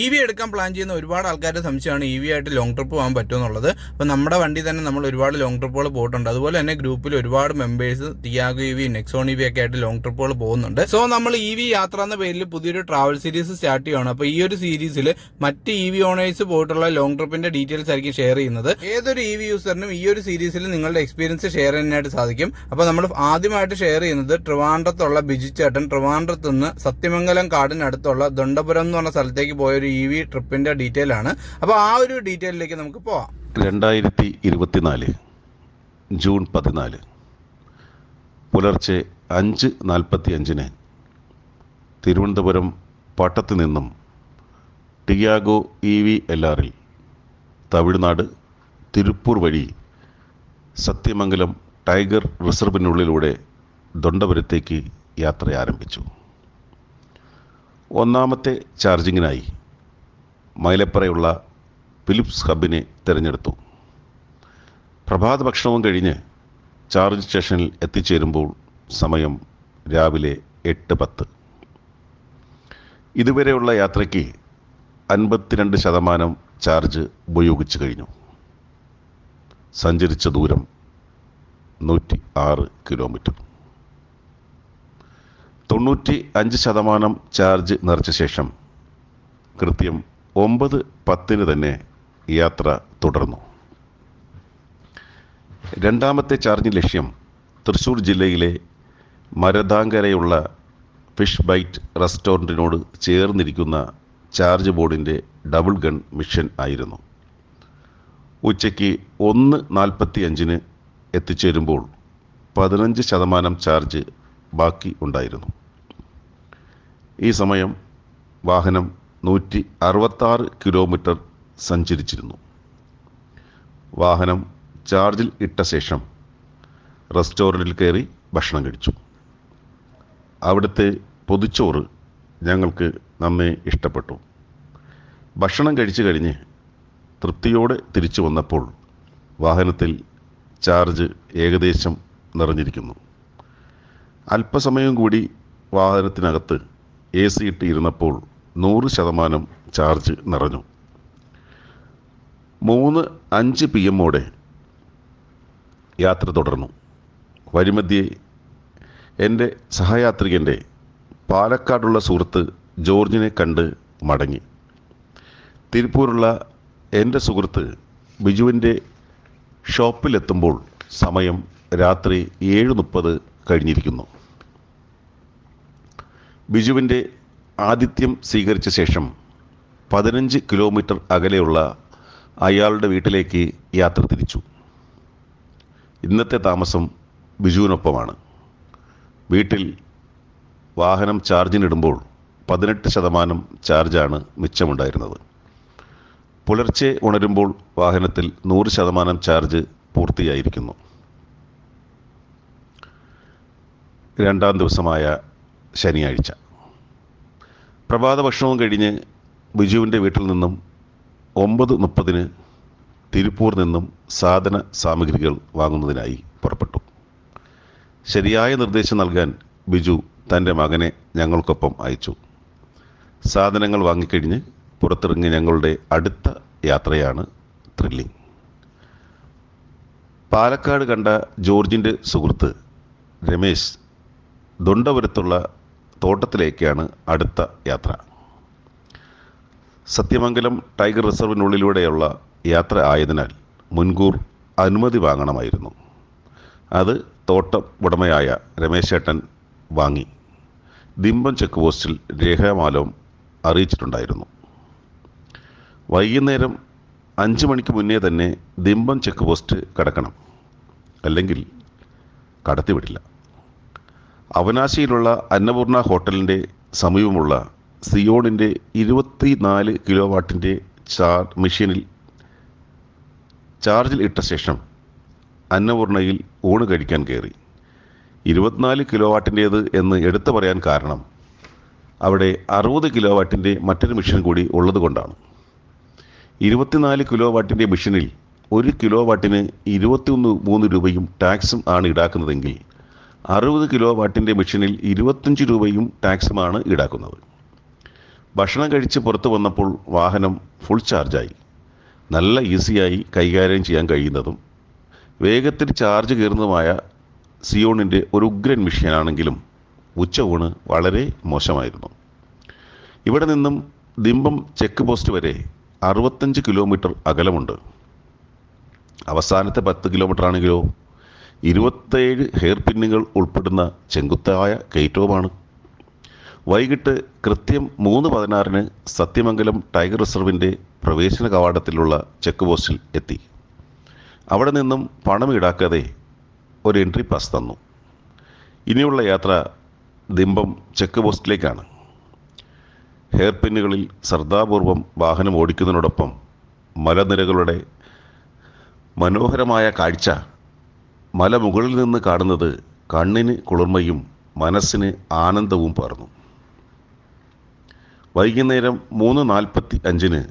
E V എടുക്കാൻ പ്ലാൻ ചെയ്യുന്ന ഒരുപാട് ആൾക്കാരുടെ സംശയമാണ് ഇ വി ആയിട്ട് ലോങ് ട്രിപ്പ് പോകാൻ പറ്റുമെന്നുള്ളത് അപ്പോൾ നമ്മുടെ വണ്ടി തന്നെ നമ്മൾ ഒരുപാട് ലോങ് ട്രിപ്പുകൾ പോയിട്ടുണ്ട്. അതുപോലെ തന്നെ ഗ്രൂപ്പിൽ ഒരുപാട് members Tiago E V Nexon E V ഒക്കെ ആയിട്ട് ലോങ് ട്രിപ്പുകൾ പോകുന്നുണ്ട്. സോ നമ്മൾ ഇ വി യാത്ര എന്ന പേരിൽ പുതിയൊരു ട്രാവൽ സീരീസ് സ്റ്റാർട്ട് ചെയ്യുകയാണ് അപ്പോൾ ഈ ഒരു സീരീസിൽ മറ്റ് ഇ വി ഓണേഴ്സ് പോയിട്ടുള്ള ലോങ് ട്രിപ്പിന്റെ ഡീറ്റെയിൽസ് ആയിരിക്കും ഷെയർ ചെയ്യുന്നത്. ഏതൊരു ഇ വി യൂസറിനും ഈ ഒരു സീരീസിൽ നിങ്ങളുടെ എക്സ്പീരിയൻസ് ഷെയർ ചെയ്യാനായിട്ട് സാധിക്കും. അപ്പോൾ നമ്മൾ ആദ്യമായിട്ട് ഷെയർ ചെയ്യുന്നത് ട്രിവാൻഡ്രത്തുള്ള ബിജു ചേട്ടൻ. ട്രിവാൻഡ്രത്ത് നിന്ന് സത്യമംഗലം കാടിനടുത്തുള്ള ദണ്ഡപുരം എന്ന് പറഞ്ഞ സ്ഥലത്തേക്ക് പോയ ഒരു ഇ വി ട്രിപ്പിന്റെ ഡീറ്റെയിൽ ആണ്. അപ്പോൾ ആ ഒരു ഡീറ്റെയിലേക്ക് നമുക്ക് പോവാം. രണ്ടായിരത്തി ഇരുപത്തിനാല് ജൂൺ പതിനാല് പുലർച്ചെ അഞ്ച് നാൽപ്പത്തി അഞ്ചിന് തിരുവനന്തപുരം പട്ടത്ത് നിന്നും ടിയാഗോ ഇ വി എൽ ആറിൽ തമിഴ്നാട് തിരുപ്പൂർ വഴി സത്യമംഗലം ടൈഗർ റിസർവിനുള്ളിലൂടെ ദണ്ഡപുരത്തേക്ക് യാത്ര ആരംഭിച്ചു. ഒന്നാമത്തെ ചാർജിങ്ങിനായി മൈലപ്പറയുള്ള ഫിലിപ്സ് ഹബിനെ തിരഞ്ഞെടുത്തു. പ്രഭാത ഭക്ഷണവും കഴിഞ്ഞ് ചാർജ് സ്റ്റേഷനിൽ എത്തിച്ചേരുമ്പോൾ സമയം രാവിലെ എട്ട് പത്ത്. ഇതുവരെയുള്ള യാത്രയ്ക്ക് അൻപത്തിരണ്ട് ശതമാനം ചാർജ് ഉപയോഗിച്ചു കഴിഞ്ഞു. സഞ്ചരിച്ച ദൂരം നൂറ്റി ആറ് കിലോമീറ്റർ. തൊണ്ണൂറ്റി അഞ്ച് ശതമാനം ചാർജ് നിറച്ച ശേഷം കൃത്യം ഒമ്പത് പത്തിന് തന്നെ യാത്ര തുടർന്നു. രണ്ടാമത്തെ ചാർജ് ലക്ഷ്യം തൃശ്ശൂർ ജില്ലയിലെ മരതാങ്കരയുള്ള ഫിഷ് ബൈറ്റ് റെസ്റ്റോറന്റിനോട് ചേർന്നിരിക്കുന്ന ചാർജ് ബോർഡിന്റെ ഡബിൾ ഗൺ മിഷൻ ആയിരുന്നു. ഉച്ചയ്ക്ക് ഒന്ന് നാൽപ്പത്തി അഞ്ചിന് എത്തിച്ചേരുമ്പോൾ പതിനഞ്ച് ശതമാനം ചാർജ് ബാക്കി ഉണ്ടായിരുന്നു. ഈ സമയം വാഹനം നൂറ്റി അറുപത്താറ് കിലോമീറ്റർ സഞ്ചരിച്ചിരുന്നു. വാഹനം ചാർജിൽ ഇട്ട ശേഷം റെസ്റ്റോറന്റിൽ കയറി ഭക്ഷണം കഴിച്ചു. അവിടുത്തെ പൊതിച്ചോറ് ഞങ്ങൾക്ക് നന്നേ ഇഷ്ടപ്പെട്ടു. ഭക്ഷണം കഴിച്ചു കഴിഞ്ഞ് തൃപ്തിയോടെ തിരിച്ചു വന്നപ്പോൾ വാഹനത്തിൽ ചാർജ് ഏകദേശം നിറഞ്ഞിരിക്കുന്നു. അല്പസമയം കൂടി വാഹനത്തിനകത്ത് എ സി ഇട്ട് ഇരുന്നപ്പോൾ നൂറ് ശതമാനം ചാർജ് നിറഞ്ഞു. മൂന്ന് അഞ്ച് പി എമ്മോടെ യാത്ര തുടർന്നു. വഴിമധ്യേ എന്റെ സഹയാത്രികന്റെ പാലക്കാടുള്ള സുഹൃത്ത് ജോർജിനെ കണ്ട് മടങ്ങി. തിരുപ്പൂരുള്ള എന്റെ സുഹൃത്ത് ബിജുവിന്റെ ഷോപ്പിലെത്തുമ്പോൾ സമയം രാത്രി ഏഴ് മുപ്പത് കഴിഞ്ഞിരിക്കുന്നു. ബിജുവിന്റെ ആതിഥ്യം സ്വീകരിച്ച ശേഷം പതിനഞ്ച് കിലോമീറ്റർ അകലെയുള്ള അയാളുടെ വീട്ടിലേക്ക് യാത്ര തിരിച്ചു. ഇന്നത്തെ താമസം ബിജുവിനൊപ്പമാണ്. വീട്ടിൽ വാഹനം ചാർജിനിടുമ്പോൾ പതിനെട്ട് ശതമാനം ചാർജാണ് മിച്ചമുണ്ടായിരുന്നത്. പുലർച്ചെ ഉണരുമ്പോൾ വാഹനത്തിൽ നൂറ് ശതമാനം ചാർജ് പൂർത്തിയായിരിക്കുന്നു. രണ്ടാം ദിവസമായ ശനിയാഴ്ച. പ്രഭാത ഭക്ഷണവും കഴിഞ്ഞ് ബിജുവിന്റെ വീട്ടിൽ നിന്നും ഒമ്പത് മുപ്പതിന് തിരുപ്പൂർ നിന്നും സാധന സാമഗ്രികൾ വാങ്ങുന്നതിനായി പുറപ്പെട്ടു. ശരിയായ നിർദ്ദേശം നൽകാൻ ബിജു തന്റെ മകനെ ഞങ്ങൾക്കൊപ്പം അയച്ചു. സാധനങ്ങൾ വാങ്ങിക്കഴിഞ്ഞ് പുറത്തിറങ്ങി ഞങ്ങളുടെ അടുത്ത യാത്രയാണ് ത്രില്ലിംഗ്. പാലക്കാട് കണ്ട ജോർജിന്റെ സുഹൃത്ത് രമേശ് ദുണ്ടപുരത്തുള്ള തോട്ടത്തിലേക്കാണ് അടുത്ത യാത്ര. സത്യമംഗലം ടൈഗർ റിസർവിനുള്ളിലൂടെയുള്ള യാത്ര ആയതിനാൽ മുൻകൂർ അനുമതി വാങ്ങണമായിരുന്നു. അത് തോട്ടം ഉടമയായ രമേശേട്ടൻ വാങ്ങി. ദിമ്പം ചെക്ക് പോസ്റ്റിൽ രേഖാമാലവും അറിയിച്ചിട്ടുണ്ടായിരുന്നു. വൈകുന്നേരം അഞ്ച് മണിക്ക് മുന്നേ തന്നെ ദിമ്പം ചെക്ക് പോസ്റ്റ് കടക്കണം. അല്ലെങ്കിൽ കടത്തിവിടില്ല. അവനാശിയിലുള്ള അന്നപൂർണ ഹോട്ടലിന്റെ സമീപമുള്ള സിയോണിന്റെ ഇരുപത്തി നാല് കിലോ വാട്ടിന്റെ ചാർ മെഷീനിൽ ചാർജിൽ ഇട്ട ശേഷം അന്നപൂർണയിൽ ഊണ് കഴിക്കാൻ കയറി. ഇരുപത്തിനാല് കിലോ വാട്ടിന്റേത് എന്ന് എടുത്തു പറയാൻ കാരണം അവിടെ അറുപത് കിലോ വാട്ടിന്റെ മറ്റൊരു മെഷീൻ കൂടി ഉള്ളതുകൊണ്ടാണ് ഇരുപത്തിനാല് കിലോ വാട്ടിന്റെ മെഷീനിൽ ഒരു കിലോ വാട്ടിന് ഇരുപത്തിയൊന്ന് മൂന്ന് രൂപയും ടാക്സും ആണ് ഈടാക്കുന്നതെങ്കിൽ അറുപത് കിലോ വാട്ടിന്റെ മെഷീനിൽ ഇരുപത്തഞ്ച് രൂപയും ടാക്സുമാണ് ഈടാക്കുന്നത്. ഭക്ഷണം കഴിച്ച് പുറത്തു വന്നപ്പോൾ വാഹനം ഫുൾ ചാർജായി നല്ല ഈസിയായി കൈകാര്യം ചെയ്യാൻ കഴിയുന്നതും വേഗത്തിൽ ചാർജ് കയറുന്നതുമായ സിയോണിന്റെ ഒരു ഉഗ്രൻ മിഷ്യനാണെങ്കിലും ഉച്ചയൂണ് വളരെ മോശമായിരുന്നു. ഇവിടെ നിന്നും ദിമ്പം ചെക്ക് പോസ്റ്റ് വരെ അറുപത്തഞ്ച് കിലോമീറ്റർ അകലമുണ്ട്. അവസാനത്തെ പത്ത് കിലോമീറ്റർ ആണെങ്കിലോ ഇരുപത്തേഴ് ഹെയർ പിന്നുകൾ ഉൾപ്പെടുന്ന ചെങ്കുത്തായ കയറ്റവുമാണ് വൈകിട്ട് കൃത്യം മൂന്ന് പതിനാറിന് സത്യമംഗലം ടൈഗർ റിസർവിന്റെ പ്രവേശന കവാടത്തിലുള്ള ചെക്ക് പോസ്റ്റിൽ എത്തി. അവിടെ നിന്നും പണം ഈടാക്കാതെ ഒരു എൻട്രി പാസ് തന്നു. ഇനിയുള്ള യാത്ര ദിമ്പം ചെക്ക് പോസ്റ്റിലേക്കാണ്. ഹെയർ പിന്നുകളിൽ ശ്രദ്ധാപൂർവം വാഹനം ഓടിക്കുന്നതിനോടൊപ്പം മലനിരകളുടെ മനോഹരമായ കാഴ്ച മലമുകളിൽ നിന്ന് കാണുന്നത് കണ്ണിന് കുളിർമയും മനസ്സിന് ആനന്ദവും പകർന്നു. വൈകുന്നേരം മൂന്ന് നാൽപ്പത്തി അഞ്ചിന്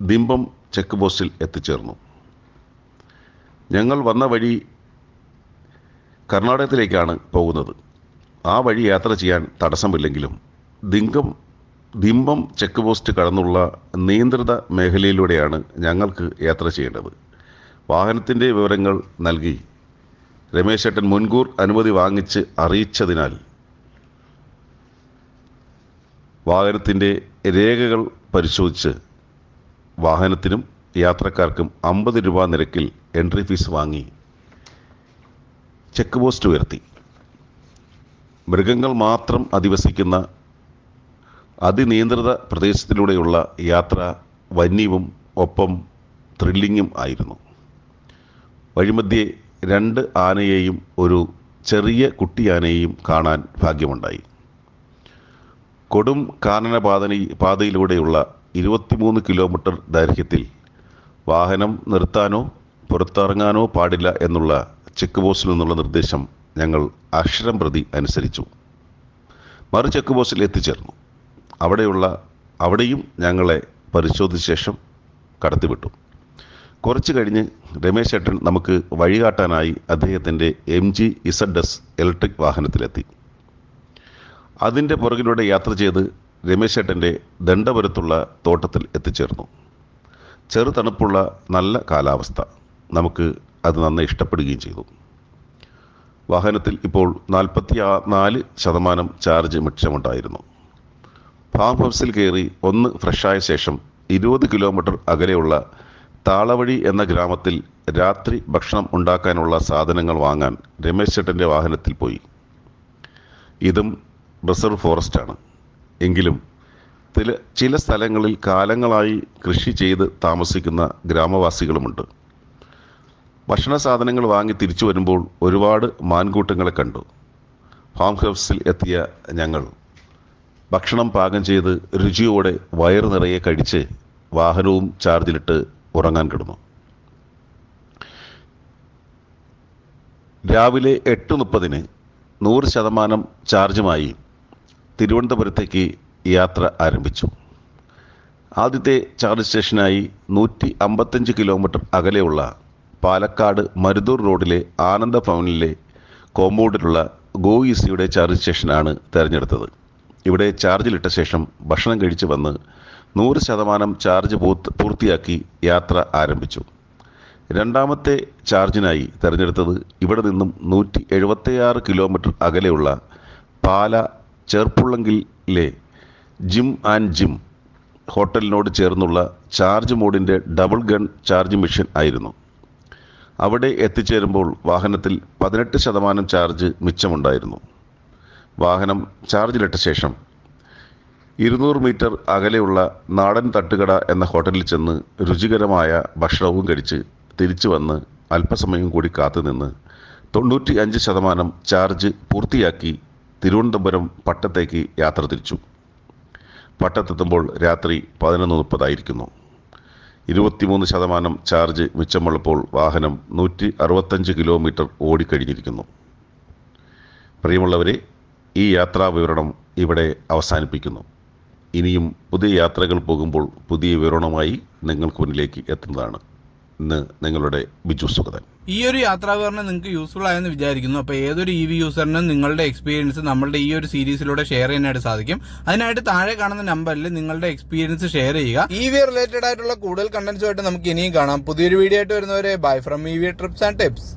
ദിമ്പം ചെക്ക് പോസ്റ്റിൽ എത്തിച്ചേർന്നു. ഞങ്ങൾ വന്ന വഴി കർണാടകത്തിലേക്കാണ് പോകുന്നത്. ആ വഴി യാത്ര ചെയ്യാൻ തടസ്സമില്ലെങ്കിലും ദിങ്കം ദിമ്പം ചെക്ക് പോസ്റ്റ് കടന്നുള്ള നിയന്ത്രിത മേഖലയിലൂടെയാണ് ഞങ്ങൾക്ക് യാത്ര ചെയ്യേണ്ടത്. വാഹനത്തിന്റെ വിവരങ്ങൾ നൽകി. രമേശ് ഏട്ടൻ മുൻകൂർ അനുമതി വാങ്ങിച്ച് അറിയിച്ചതിനാൽ വാഹനത്തിന്റെ രേഖകൾ പരിശോധിച്ച് വാഹനത്തിനും യാത്രക്കാർക്കും അമ്പത് രൂപ നിരക്കിൽ എൻട്രി ഫീസ് വാങ്ങി. ചെക്ക് പോസ്റ്റ് ഉയർത്തി. മൃഗങ്ങൾ മാത്രം അധിവസിക്കുന്ന അതിനിയന്ത്രിത പ്രദേശത്തിലൂടെയുള്ള യാത്ര വന്യവും ഒപ്പം ത്രില്ലിങ്ങും ആയിരുന്നു. വഴിമധ്യേ രണ്ട് ആനയെയും ഒരു ചെറിയ കുട്ടിയാനയെയും കാണാൻ ഭാഗ്യമുണ്ടായി. കൊടും കാനന പാതനി പാതയിലൂടെയുള്ള ഇരുപത്തിമൂന്ന് കിലോമീറ്റർ ദൈർഘ്യത്തിൽ വാഹനം നിർത്താനോ പുറത്തിറങ്ങാനോ പാടില്ല എന്നുള്ള ചെക്ക് പോസ്റ്റിൽ നിന്നുള്ള നിർദ്ദേശം ഞങ്ങൾ അക്ഷരം പ്രതി അനുസരിച്ചു. മറു ചെക്ക് പോസ്റ്റിൽ എത്തിച്ചേർന്നു. അവിടെയുള്ള അവിടെയും ഞങ്ങളെ പരിശോധിച്ച ശേഷം കടത്തിവിട്ടു. കുറച്ച് കഴിഞ്ഞ് രമേശ് ഏട്ടൻ നമുക്ക് വഴികാട്ടാനായി അദ്ദേഹത്തിന്റെ M G Z S electric വാഹനത്തിലെത്തി. അതിന്റെ പുറകിലൂടെ യാത്ര ചെയ്ത് രമേശ് ഏട്ടന്റെ ദണ്ഡപുരത്തുള്ള തോട്ടത്തിൽ എത്തിച്ചേർന്നു. ചെറു തണുപ്പുള്ള നല്ല കാലാവസ്ഥ നമുക്ക് അത് നന്നായി ഇഷ്ടപ്പെടുകയും ചെയ്തു. വാഹനത്തിൽ ഇപ്പോൾ നാൽപ്പത്തി നാല് ശതമാനം ചാർജ് മിച്ചമുണ്ടായിരുന്നു. ഫാം ഹൗസിൽ കയറി ഒന്ന് ഫ്രഷായ ശേഷം ഇരുപത് കിലോമീറ്റർ അകലെയുള്ള താളവഴി എന്ന ഗ്രാമത്തിൽ രാത്രി ഭക്ഷണം ഉണ്ടാക്കാനുള്ള സാധനങ്ങൾ വാങ്ങാൻ രമേശ് ചേട്ടന്റെ വാഹനത്തിൽ പോയി. ഇതും റിസർവ് ഫോറസ്റ്റാണ്. എങ്കിലും ചില ചില സ്ഥലങ്ങളിൽ കാലങ്ങളായി കൃഷി ചെയ്ത് താമസിക്കുന്ന ഗ്രാമവാസികളുമുണ്ട്. ഭക്ഷണ സാധനങ്ങൾ വാങ്ങി തിരിച്ചു വരുമ്പോൾ ഒരുപാട് മാൻകൂട്ടങ്ങളെ കണ്ടു. ഫാം ഹൗസിൽ എത്തിയ ഞങ്ങൾ ഭക്ഷണം പാകം ചെയ്ത് രുചിയോടെ വയർ നിറയെ കഴിച്ച് വാഹനവും ചാർജിലിട്ട് ഉറങ്ങാൻ കിടന്നു. രാവിലെ എട്ട് മുപ്പതിന് നൂറ് ശതമാനം ചാർജുമായി തിരുവനന്തപുരത്തേക്ക് യാത്ര ആരംഭിച്ചു. ആദ്യത്തെ ചാർജ് സ്റ്റേഷനായി നൂറ്റി അമ്പത്തഞ്ച് കിലോമീറ്റർ അകലെയുള്ള പാലക്കാട് മരുതൂർ റോഡിലെ ആനന്ദ ഭവനിലെ കോമ്പൗണ്ടിലുള്ള ഗോ ഈസിയുടെ ചാർജ് സ്റ്റേഷനാണ് തിരഞ്ഞെടുത്തത്. ഇവിടെ ചാർജിലിട്ട ശേഷം ഭക്ഷണം കഴിച്ച് വന്ന് നൂറ് ശതമാനം ചാർജ് പൂർത്തി പൂർത്തിയാക്കി യാത്ര ആരംഭിച്ചു. രണ്ടാമത്തെ ചാർജിനായി തിരഞ്ഞെടുത്തത് ഇവിടെ നിന്നും നൂറ്റി എഴുപത്തിയാറ് കിലോമീറ്റർ അകലെയുള്ള പാല ചേർപ്പുള്ളങ്കിലെ ജിം ആൻഡ് ജിം ഹോട്ടലിനോട് ചേർന്നുള്ള ചാർജ് മോഡിന്റെ ഡബിൾ ഗൺ ചാർജ് മെഷീൻ ആയിരുന്നു. അവിടെ എത്തിച്ചേരുമ്പോൾ വാഹനത്തിൽ പതിനെട്ട് ശതമാനം ചാർജ് മിച്ചമുണ്ടായിരുന്നു. വാഹനം ചാർജിലിട്ട ശേഷം ഇരുന്നൂറ് മീറ്റർ അകലെയുള്ള നാടൻ തട്ടുകട എന്ന ഹോട്ടലിൽ ചെന്ന് രുചികരമായ ഭക്ഷണവും കഴിച്ച് തിരിച്ചു വന്ന് അല്പസമയം കൂടി കാത്തുനിന്ന് തൊണ്ണൂറ്റി അഞ്ച് ശതമാനം ചാർജ് പൂർത്തിയാക്കി തിരുവനന്തപുരം പട്ടത്തേക്ക് യാത്ര തിരിച്ചു. പട്ടത്തെത്തുമ്പോൾ രാത്രി പതിനൊന്ന് മുപ്പതായിരിക്കുന്നു. ഇരുപത്തിമൂന്ന് ശതമാനം ചാർജ് മിച്ചമുള്ളപ്പോൾ വാഹനം നൂറ്റി അറുപത്തഞ്ച് കിലോമീറ്റർ ഓടിക്കഴിഞ്ഞിരിക്കുന്നു. പ്രിയമുള്ളവരെ ഈ യാത്രാ വിവരണം ഇവിടെ അവസാനിപ്പിക്കുന്നു. ഇനിയും പുതിയ യാത്രകൾ പോകുമ്പോൾ പുതിയ വിവരണമായി നിങ്ങൾക്ക് മുന്നിലേക്ക് എത്തുന്നതാണ്. ഇന്ന് നിങ്ങളുടെ ബിജു സുഗതൻ ഈ ഒരു യാത്രാവിവരണം നിങ്ങൾക്ക് യൂസ്ഫുൾ ആയെന്ന് വിചാരിക്കുന്നു. അപ്പോൾ ഏതൊരു ഇ വി യൂസറിനും നിങ്ങളുടെ എക്സ്പീരിയൻസ് നമ്മളുടെ ഈ ഒരു സീരീസിലൂടെ ഷെയർ ചെയ്യാനായിട്ട് സാധിക്കും. അതിനായിട്ട് താഴെ കാണുന്ന നമ്പറിൽ നിങ്ങളുടെ എക്സ്പീരിയൻസ് ഷെയർ ചെയ്യുക. ഇ വി റിലേറ്റഡ് ആയിട്ടുള്ള കൂടുതൽ കണ്ടന്റ്സുമായിട്ട് നമുക്ക് ഇനിയും കാണാം. പുതിയൊരു വീഡിയോ ആയിട്ട് വരുന്നവരെ bye from E V trips and tips